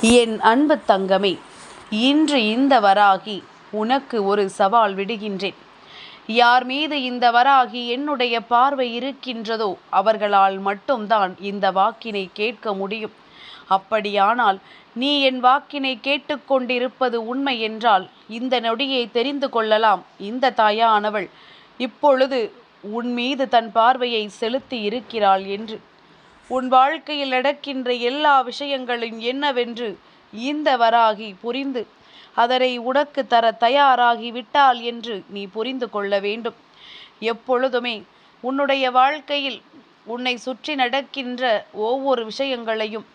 என் அன்பு தங்கமே இன்று இந்த வராகி உனக்கு ஒரு சவால் விடுகின்றேன். யார் மீது இந்த வராகி என்னுடைய பார்வை இருக்கின்றதோ அவர்களால் மட்டும்தான் இந்த வாக்கினை கேட்க முடியும். அப்படியானால் நீ என் வாக்கினை கேட்டுக்கொண்டிருப்பது உண்மை என்றால் இந்த நொடியை தெரிந்து கொள்ளலாம். இந்த தாயானவள் இப்பொழுது உன் மீது தன் பார்வையை செலுத்தி இருக்கிறாள் என்று. உன் வாழ்க்கையில் நடக்கின்ற எல்லா விஷயங்களும் என்னவென்று இந்த வராகி புரிந்து அதனை உனக்கு தர தயாராகி விட்டால் என்று நீ புரிந்து கொள்ள வேண்டும். எப்பொழுதுமே உன்னுடைய வாழ்க்கையில் உன்னை சுற்றி நடக்கின்ற ஒவ்வொரு விஷயங்களையும்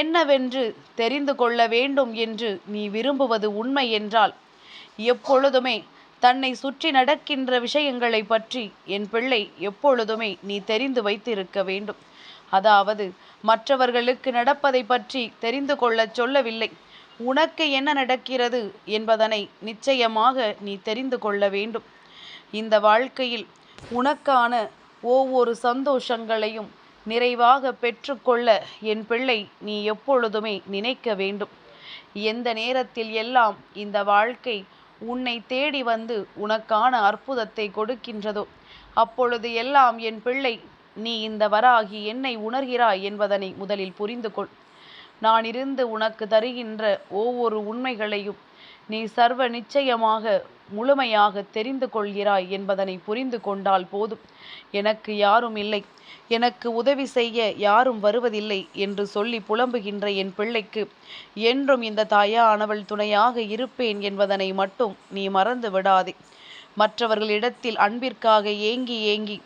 என்னவென்று தெரிந்து கொள்ள வேண்டும் என்று நீ விரும்புவது உண்மை என்றால் எப்பொழுதுமே தன்னை சுற்றி நடக்கின்ற விஷயங்களை பற்றி என் பிள்ளை எப்பொழுதுமே நீ தெரிந்து வைத்திருக்க வேண்டும். அதாவது மற்றவர்களுக்கு நடப்பதை பற்றி தெரிந்து கொள்ளச் சொல்லவில்லை. உனக்கு என்ன நடக்கிறது என்பதனை நிச்சயமாக நீ தெரிந்து கொள்ள வேண்டும். இந்த வாழ்க்கையில் உனக்கான ஒவ்வொரு சந்தோஷங்களையும் நிறைவாக பெற்றுக்கொள்ள என் பிள்ளை நீ எப்பொழுதுமே நினைக்க வேண்டும். எந்த நேரத்தில் எல்லாம் இந்த வாழ்க்கை உன்னை தேடி வந்து உனக்கான அற்புதத்தை கொடுக்கின்றதோ அப்பொழுது எல்லாம் என் பிள்ளை நீ இந்த வராகி என்னை உணர்கிறாய் என்பதனை முதலில் புரிந்து கொள் நான் இருந்து உனக்கு தருகின்ற ஒவ்வொரு உண்மைகளையும் நீ சர்வ நிச்சயமாக முழுமையாக தெரிந்து கொள்கிறாய் என்பதனை புரிந்து கொண்டால் போதும். எனக்கு யாரும் இல்லை. எனக்கு உதவி செய்ய யாரும் வருவதில்லை என்று சொல்லி புலம்புகின்ற என் பிள்ளைக்கு என்றும் இந்த தாயானவள் துணையாக இருப்பேன் என்பதனை மட்டும் நீ மறந்து விடாதே மற்றவர்களிடத்தில் அன்பிற்காக ஏங்கி ஏங்கி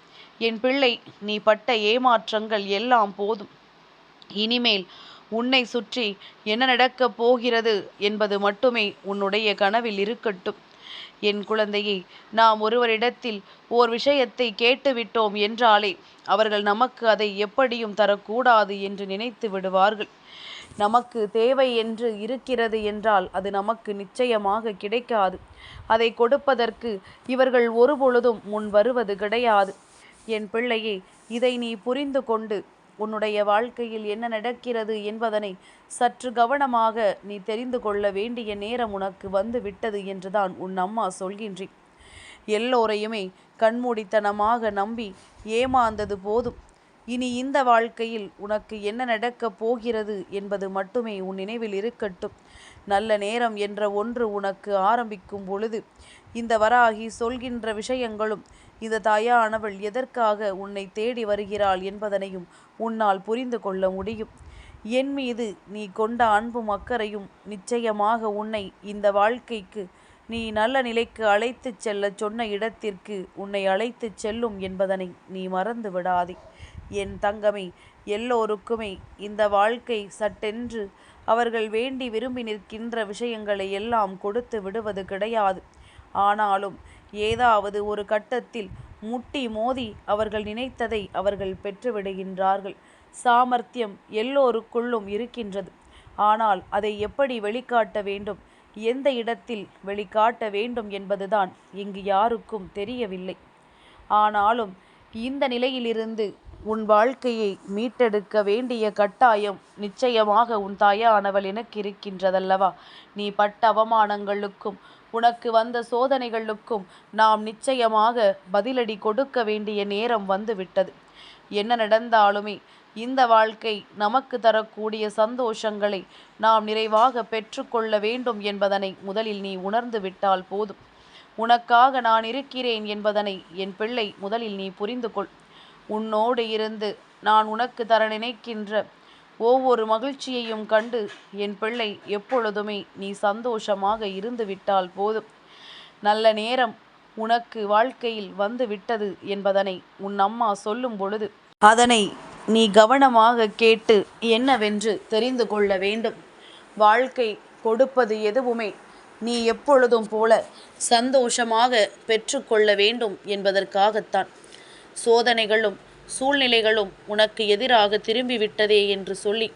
என் பிள்ளை நீ பட்ட ஏமாற்றங்கள் எல்லாம் போதும். இனிமேல் உன்னை சுற்றி என்ன நடக்கப் போகிறது என்பது மட்டுமே உன்னுடைய கனவில் இருக்கட்டும். என் குழந்தையை நாம் ஒருவரிடத்தில் ஓர் விஷயத்தை கேட்டுவிட்டோம் என்றாலே அவர்கள் நமக்கு அதை எப்படியும் தரக்கூடாது என்று நினைத்து விடுவார்கள். நமக்கு தேவை என்று இருக்கிறது என்றால் அது நமக்கு நிச்சயமாக கிடைக்காது. அதை கொடுப்பதற்கு இவர்கள் ஒருபொழுதும் முன் வருவது கிடையாது. என் பிள்ளையே இதை நீ புரிந்து கொண்டு உன்னுடைய வாழ்க்கையில் என்ன நடக்கிறது என்பதனை சற்று கவனமாக நீ தெரிந்து கொள்ள வேண்டிய நேரம் உனக்கு வந்து விட்டது என்றுதான் உன் அம்மா சொல்கின்றேன் எல்லோரையுமே கண்மூடித்தனமாக நம்பி ஏமாந்தது போதும். இனி இந்த வாழ்க்கையில் உனக்கு என்ன நடக்கப் போகிறது என்பது மட்டுமே உன் நினைவில் இருக்கட்டும். நல்ல நேரம் என்ற ஒன்று உனக்கு ஆரம்பிக்கும் பொழுது இந்த வராகி சொல்கின்ற விஷயங்களும் இந்த தாயானவள் எதற்காக உன்னை தேடி வருகிறாள் என்பதனையும் உன்னால் புரிந்து கொள்ள முடியும். என் மீது நீ கொண்ட அன்பும் அக்கறையும் நிச்சயமாக உன்னை இந்த வாழ்க்கைக்கு நீ நல்ல நிலைக்கு அழைத்துச் செல்லச் சொன்ன இடத்திற்கு உன்னை அழைத்துச் செல்லும் என்பதனை நீ மறந்து விடாதே. என் தங்கமே எல்லோருக்குமே இந்த வாழ்க்கை சட்டென்று அவர்கள் வேண்டி விரும்பி நிற்கின்ற விஷயங்களை எல்லாம் கொடுத்து விடுவது கிடையாது. ஆனாலும் ஏதாவது ஒரு கட்டத்தில் முட்டி மோதி அவர்கள் நினைத்ததை அவர்கள் பெற்றுவிடுகின்றார்கள் சாமர்த்தியம் எல்லோருக்குள்ளும் இருக்கின்றது. ஆனால் அதை எப்படி வெளிக்காட்ட வேண்டும்? எந்த இடத்தில் வெளிக்காட்ட வேண்டும் என்பதுதான் இங்கு யாருக்கும் தெரியவில்லை. ஆனாலும் இந்த நிலையிலிருந்து உன் வாழ்க்கையை மீட்டெடுக்க வேண்டிய கட்டாயம் நிச்சயமாக உன் தாயானவள் எனக்கு இருக்கின்றதல்லவா? நீ பட்ட அவமானங்களுக்கும் உனக்கு வந்த சோதனைகளுக்கும் நாம் நிச்சயமாக பதிலடி கொடுக்க வேண்டிய நேரம் வந்துவிட்டது. என்ன நடந்தாலுமே இந்த வாழ்க்கை நமக்கு தரக்கூடிய சந்தோஷங்களை நாம் நிறைவாக பெற்றுக்கொள்ள வேண்டும் என்பதனை முதலில் நீ உணர்ந்து விட்டால் போதும். உனக்காக நான் இருக்கிறேன் என்பதனை என் பிள்ளை முதலில் நீ புரிந்து கொள் உன்னோடு இருந்து நான் உனக்கு தர நினைக்கின்ற ஒவ்வொரு மகிழ்ச்சியையும் கண்டு என் பிள்ளை எப்பொழுதுமே நீ சந்தோஷமாக இருந்து விட்டால் போதும். நல்ல நேரம் உனக்கு வாழ்க்கையில் வந்து விட்டது என்பதனை உன் அம்மா சொல்லும் பொழுது அதனை நீ கவனமாக கேட்டு என்னவென்று தெரிந்து கொள்ள வேண்டும். வாழ்க்கை கொடுப்பது எதுவுமே நீ எப்பொழுதும் போல சந்தோஷமாக பெற்றுக்கொள்ள வேண்டும் என்பதற்காகத்தான். சோதனைகளும் சூழ்நிலைகளும் உனக்கு எதிராக திரும்பிவிட்டதே என்று சொல்லி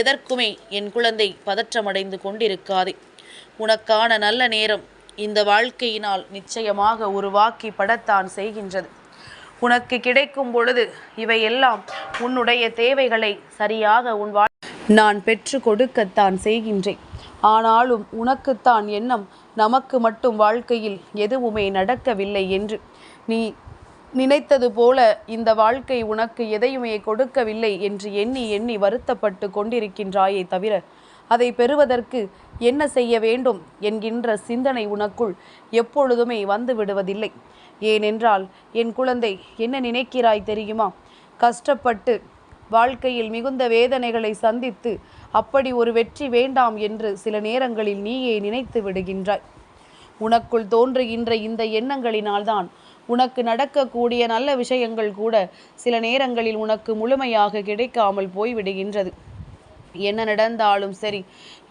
எதற்குமே என் குழந்தை பதற்றமடைந்து கொண்டிருக்காதே. உனக்கான நல்ல நேரம் இந்த வாழ்க்கையினால் நிச்சயமாக உருவாக்கி படத்தான் செய்கின்றது. உனக்கு கிடைக்கும் பொழுது இவையெல்லாம் உன்னுடைய தேவைகளை சரியாக உன் வாழ் நான் பெற்று கொடுக்கத்தான் செய்கின்றேன். ஆனாலும் உனக்குத்தான் எண்ணம் நமக்கு மட்டும் வாழ்க்கையில் எதுவுமே நடக்கவில்லை என்று. நீ நினைத்தது போல இந்த வாழ்க்கை உனக்கு எதையுமே கொடுக்கவில்லை என்று எண்ணி எண்ணி வருத்தப்பட்டு கொண்டிருக்கின்றாயே தவிர அதை பெறுவதற்கு என்ன செய்ய வேண்டும் என்கின்ற சிந்தனை உனக்குள் எப்பொழுதுமே வந்து விடுவதில்லை ஏனென்றால் என் குழந்தை என்ன நினைக்கிறாய் தெரியுமா? கஷ்டப்பட்டு வாழ்க்கையில் மிகுந்த வேதனைகளை சந்தித்து அப்படி ஒரு வெற்றி வேண்டாம் என்று சில நேரங்களில் நீயே நினைத்து விடுகின்றாய். உனக்குள் தோன்றுகின்ற இந்த எண்ணங்களினால்தான் உனக்கு நடக்கக்கூடிய நல்ல விஷயங்கள் கூட சில நேரங்களில் உனக்கு முழுமையாக கிடைக்காமல் போய்விடுகின்றது. என்ன நடந்தாலும் சரி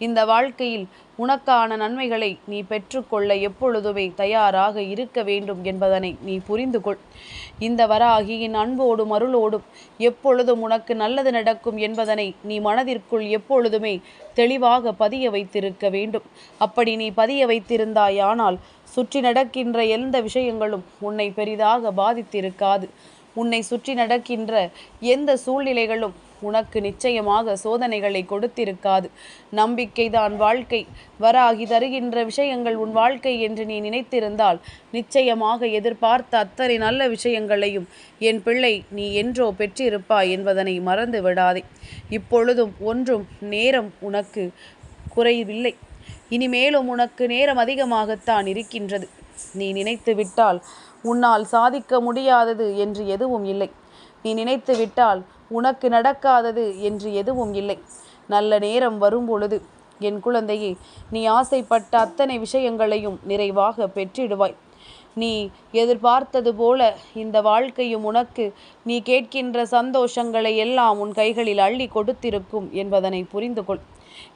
இந்த வாழ்க்கையில் உனக்கான நன்மைகளை நீ பெற்றுக்கொள்ள எப்பொழுதுமே தயாராக இருக்க வேண்டும் என்பதனை நீ புரிந்து கொள். இந்த வராகியின் அன்போடும் அருளோடும் எப்பொழுதும் உனக்கு நல்லது நடக்கும் என்பதனை நீ மனதிற்குள் எப்பொழுதுமே தெளிவாக பதிய வைத்திருக்க வேண்டும். அப்படி நீ பதிய வைத்திருந்தாயானால் சுற்றி நடக்கின்ற எந்த விஷயங்களும் உன்னை பெரிதாக பாதித்திருக்காது. உன்னை சுற்றி நடக்கின்ற எந்த சூழ்நிலைகளும் உனக்கு நிச்சயமாக சோதனைகளை கொடுத்திருக்காது. நம்பிக்கைதான் வாழ்க்கை. வராகி தருகின்ற விஷயங்கள் உன் வாழ்க்கை என்று நீ நினைத்திருந்தால் நிச்சயமாக எதிர்பார்த்த அத்தனை நல்ல விஷயங்களையும் என் பிள்ளை நீ என்றோ பெற்றிருப்பாய் என்பதனை மறந்து விடாதே இப்பொழுதும் ஒன்றும் நேரம் உனக்கு குறைவில்லை. இனிமேலும் உனக்கு நேரம் அதிகமாகத்தான் இருக்கின்றது. நீ நினைத்து விட்டால் உன்னால் சாதிக்க முடியாதது என்று எதுவும் இல்லை. நீ நினைத்து விட்டால் உனக்கு நடக்காதது என்று எதுவும் இல்லை. நல்ல நேரம் வரும் பொழுது என் குழந்தையே நீ ஆசைப்பட்ட அத்தனை விஷயங்களையும் நிறைவாக பெற்றிடுவாய். நீ எதிர்பார்த்தது போல இந்த வாழ்க்கையும் உனக்கு. நீ கேட்கின்ற சந்தோஷங்களை எல்லாம் உன் கைகளில் அள்ளி கொடுத்திருக்கும் என்பதனை புரிந்து கொள்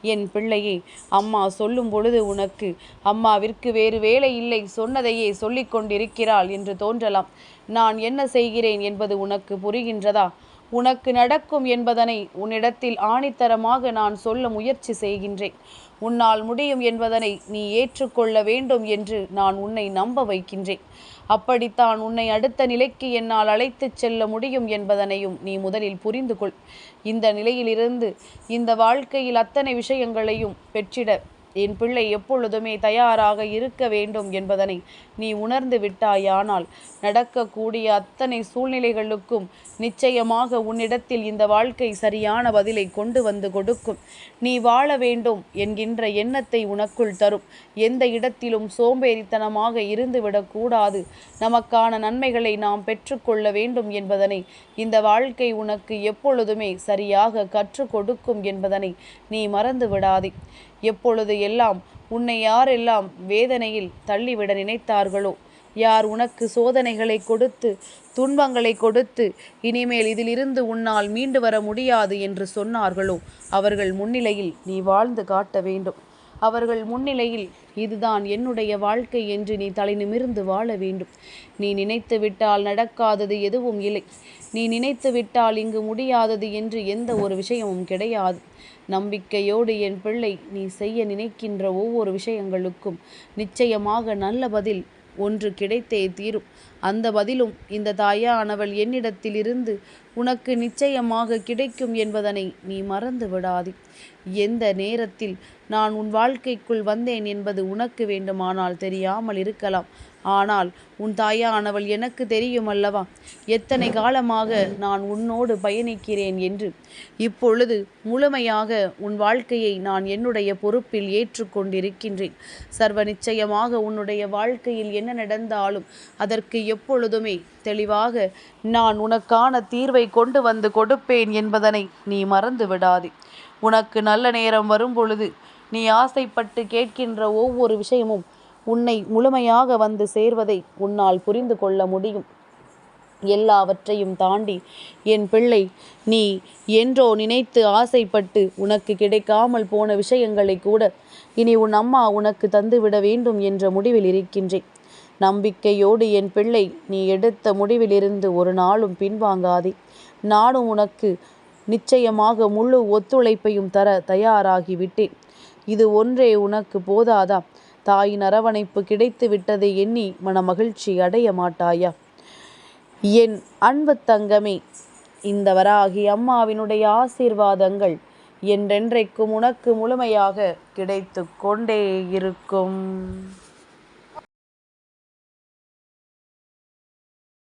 என் பிள்ளையே அம்மா சொல்லும் பொழுது உனக்கு அம்மாவிற்கு வேறு வேலை இல்லை சொன்னதையே சொல்லிக் கொண்டிருக்கிறாள் என்று தோன்றலாம். நான் என்ன செய்கிறேன் என்பது உனக்கு புரிகின்றதா? உனக்கு நடக்கும் என்பதனை உன்னிடத்தில் ஆணித்தரமாக நான் சொல்ல முயற்சி செய்கின்றேன். உன்னால் முடியும் என்பதனை நீ ஏற்றுக்கொள்ள வேண்டும் என்று நான் உன்னை நம்ப வைக்கின்றேன். அப்படித்தான் உன்னை அடுத்த நிலைக்கு என்னால் அழைத்துச் செல்ல முடியும் என்பதனையும் நீ முதலில் புரிந்து கொள் இந்த நிலையிலிருந்து இந்த வாழ்க்கையில் அத்தனை விஷயங்களையும் பெற்றிட என் பிள்ளை எப்பொழுதுமே தயாராக இருக்க வேண்டும் என்பதனை நீ உணர்ந்து விட்டாயானால் நடக்கக்கூடிய அத்தனை சூழ்நிலைகளுக்கும் நிச்சயமாக உன்னிடத்தில் இந்த வாழ்க்கை சரியான பதிலை கொண்டு வந்து கொடுக்கும். நீ வாழ வேண்டும் என்கின்ற எண்ணத்தை உனக்குள் தரும். எந்த இடத்திலும் சோம்பேறித்தனமாக இருந்துவிடக்கூடாது நமக்கான நன்மைகளை நாம் பெற்றுக்கொள்ள வேண்டும் என்பதனை இந்த வாழ்க்கை உனக்கு எப்பொழுதுமே சரியாக கற்றுக் கொடுக்கும் என்பதனை நீ மறந்து விடாதே எப்பொழுது எல்லாம் உன்னை யாரெல்லாம் வேதனையில் தள்ளிவிட நினைத்தார்களோ? யார் உனக்கு சோதனைகளை கொடுத்து துன்பங்களை கொடுத்து இனிமேல் இதிலிருந்து உன்னால் மீண்டு வர முடியாது என்று சொன்னார்களோ? அவர்கள் முன்னிலையில் நீ வாழ்ந்து காட்ட வேண்டும். அவர்கள் முன்னிலையில் இதுதான் என்னுடைய வாழ்க்கை என்று நீ தலை நிமிர்ந்து வாழ வேண்டும். நீ நினைத்து விட்டால் நடக்காதது எதுவும் இல்லை. நீ நினைத்து விட்டால் இங்கு முடியாதது என்று எந்த ஒரு விஷயமும் கிடையாது. நம்பிக்கையோடு என் பிள்ளை நீ செய்ய நினைக்கின்ற ஒவ்வொரு விஷயங்களுக்கும் நிச்சயமாக நல்ல பதில் ஒன்று கிடைத்தே தீரும். அந்த பதிலும் இந்த தாயானவள் என்னிடத்திலிருந்து உனக்கு நிச்சயமாக கிடைக்கும் என்பதனை நீ மறந்து விடாதே. எந்த நேரத்தில் நான் உன் வாழ்க்கைக்குள் வந்தேன் என்பது உனக்கு வேண்டுமானால் தெரியாமல் இருக்கலாம். ஆனால் உன் தாயானவள் எனக்கு தெரியும் அல்லவா எத்தனை காலமாக நான் உன்னோடு பயணிக்கிறேன் என்று. இப்பொழுது முழுமையாக உன் வாழ்க்கையை நான் என்னுடைய பொறுப்பில் ஏற்றுக்கொண்டிருக்கின்றேன். சர்வ நிச்சயமாக உன்னுடைய வாழ்க்கையில் என்ன நடந்தாலும் அதற்கு எப்பொழுதுமே தெளிவாக நான் உனக்கான தீர்வை கொண்டு வந்து கொடுப்பேன் என்பதனை நீ மறந்து விடாதே. உனக்கு நல்ல நேரம் வரும் பொழுது நீ ஆசைப்பட்டு கேட்கின்ற ஒவ்வொரு விஷயமும் உன்னை முழுமையாக வந்து சேர்வதை உன்னால் புரிந்து கொள்ள முடியும். எல்லாவற்றையும் தாண்டி என் பிள்ளை நீ என்றோ நினைத்து ஆசைப்பட்டு உனக்கு கிடைக்காமல் போன விஷயங்களை கூட இனி உன் அம்மா உனக்கு தந்துவிட வேண்டும் என்ற முடிவில் இருக்கின்றேன். நம்பிக்கையோடு என் பிள்ளை நீ எடுத்த முடிவிலிருந்து ஒரு நாளும் பின்வாங்காதே. நானும் உனக்கு நிச்சயமாக முழு ஒத்துழைப்பையும் தர தயாராகிவிட்டேன். இது ஒன்றே உனக்கு போதாதா? தாயின் அரவணைப்பு கிடைத்து விட்டதை எண்ணி மன மகிழ்ச்சி அடைய மாட்டாயா? என் அன்பு தங்கமே இந்த வராகி அம்மாவினுடைய ஆசீர்வாதங்கள் என்றென்றைக்கும் உனக்கு முழுமையாக கிடைத்து கொண்டே இருக்கும்.